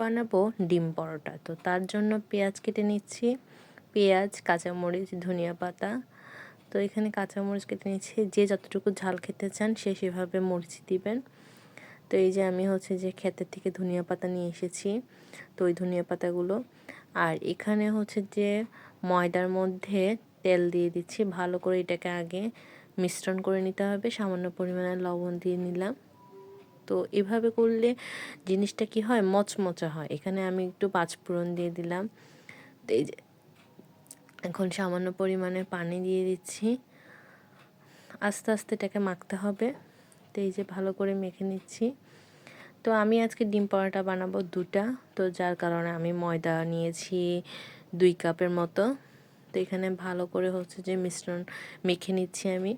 বানাবো ডিম পরোটা। তো তার জন্য পেঁয়াজ কেটে নিচ্ছি। পেঁয়াজ, কাঁচামরিচ, ধনিয়া পাতা। তো এখানে কাঁচামরিচ কেটে নিচ্ছি। যে যতটুকু ঝাল খেতে চান সে সেভাবে মরিচ দিবেন। তো এই যে আমি হচ্ছে যে ক্ষেতের থেকে ধনিয়া পাতা নিয়ে এসেছি। তো ওই ধনিয়া পাতাগুলো। আর এখানে হচ্ছে যে ময়দার মধ্যে তেল দিয়ে দিচ্ছি। ভালো করে এটাকে আগে মিশ্রণ করে নিতে হবে। সামান্য পরিমাণে লবণ দিয়ে নিলাম। তো এভাবে করলে জিনিসটা কি হয়? মচমচা হয়। এখানে আমি একটু পাঁচ পাঁচফোড়ন দিয়ে দিলাম। তো এই যে এখন সামান্য পরিমাণে পানি দিয়ে দিচ্ছি। আস্তে আস্তে এটাকে মাখতে হবে। তো এই যে ভালো করে মেখে নিচ্ছি। তো আমি আজকে ডিম পরোটা বানাবো দুটা। তো যার কারণে আমি ময়দা নিয়েছি দুই কাপের মতো। তো এখানে ভালো করে হচ্ছে যে মিশ্রণ মেখে নিচ্ছি আমি।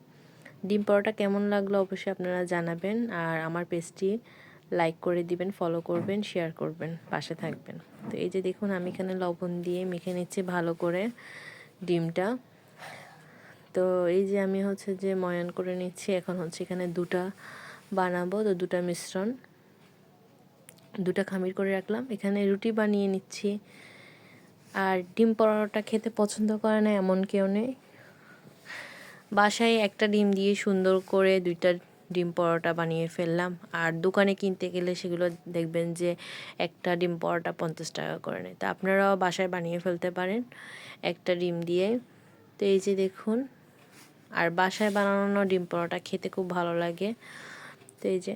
ডিম পরোটা কেমন লাগল অবশ্যই আপনারা জানাবেন। আর আমার পেজটি লাইক করে দিবেন ফলো করবেন শেয়ার করবেন, পাশে থাকবেন। তো এই যে দেখুন, আমি এখানে লবণ দিয়ে মেখে নিচ্ছি ভালো করে ডিমটা। তো এই যে আমি হচ্ছে যে ময়ান করে নিচ্ছি, এখন হচ্ছে এখানে দুটা বানাবো। তো দুটা মিশ্রণ, দুটা খামির করে রাখলাম। এখানে রুটি বানিয়ে নিচ্ছি। আর ডিম পরোটা খেতে পছন্দ করে না এমন কেউ নেই। বাসায় একটা ডিম দিয়ে সুন্দর করে দুইটা ডিম পরোটা বানিয়ে ফেললাম। আর দোকানে কিনতে গেলে সেগুলো দেখবেন যে একটা ডিম পরোটা পঞ্চাশ টাকা করে নেয়। তা আপনারাও বাসায় বানিয়ে ফেলতে পারেন একটা ডিম দিয়ে। তো এই যে দেখুন, আর বাসায় বানানো ডিম পরোটা খেতে খুব ভালো লাগে। তো এই যে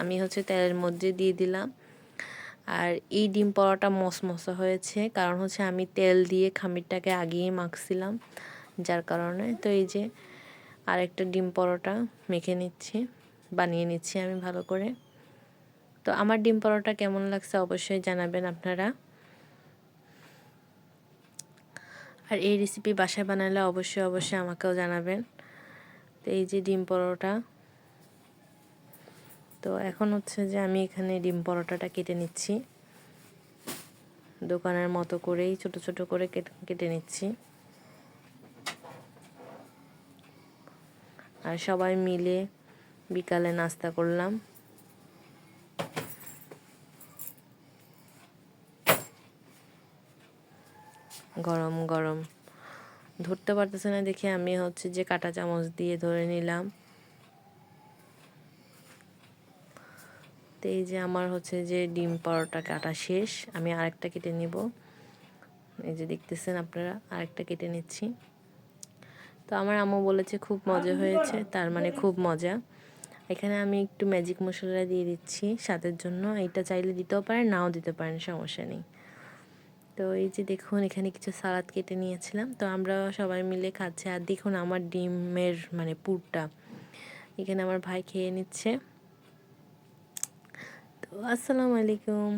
আমি হচ্ছে তেলের মধ্যে দিয়ে দিলাম। আর এই ডিম পরোটা মশমশা হয়েছে, কারণ হচ্ছে আমি তেল দিয়ে খামিরটাকে আগিয়ে মাখছিলাম। যার কারণে তো এই যে আরেকটা ডিম পরোটা মেখে নিচ্ছি, বানিয়ে নিচ্ছি আমি ভালো করে। তো আমার ডিম পরোটা কেমন লাগছে অবশ্যই জানাবেন আপনারা। আর এই রেসিপি বাসায় বানালে অবশ্যই অবশ্যই আমাকেও জানাবেন। তো এই যে ডিম পরোটা। তো এখন হচ্ছে যে আমি এখানে ডিম পরোটাটা কেটে নিচ্ছি। দোকানের মতো করেই ছোট ছোট করে কেটে নিচ্ছি। আর সবাই মিলে বিকালে নাস্তা করলাম। গরম গরম। ধরতে পারতেছে না দেখে আমি হচ্ছে যে কাটা চামচ দিয়ে ধরে নিলাম। তো এই যে আমার হচ্ছে যে ডিম পরোটা কাটা শেষ। আমি আরেকটা কেটে নিব। এই যে দেখতেছেন আপনারা, আরেকটা কেটে নিচ্ছি। তো আমার আম্মু বলেছে খুব মজা হয়েছে, তার মানে খুব মজা। এখানে আমি একটু ম্যাজিক মশলা দিয়ে দিচ্ছি স্বাদের জন্য। এটা চাইলে দিতেও পারেন, নাও দিতে পারেন, সমস্যা নেই। তো এই যে দেখুন, এখানে কিছু সালাদ কেটে নিয়েছিলাম। তো আমরা সবাই মিলে খাচ্ছি। আর দেখুন আমার ডিমের মানে পুরটা। এখানে আমার ভাই খেয়ে নিচ্ছে। তো আসসালামু আলাইকুম।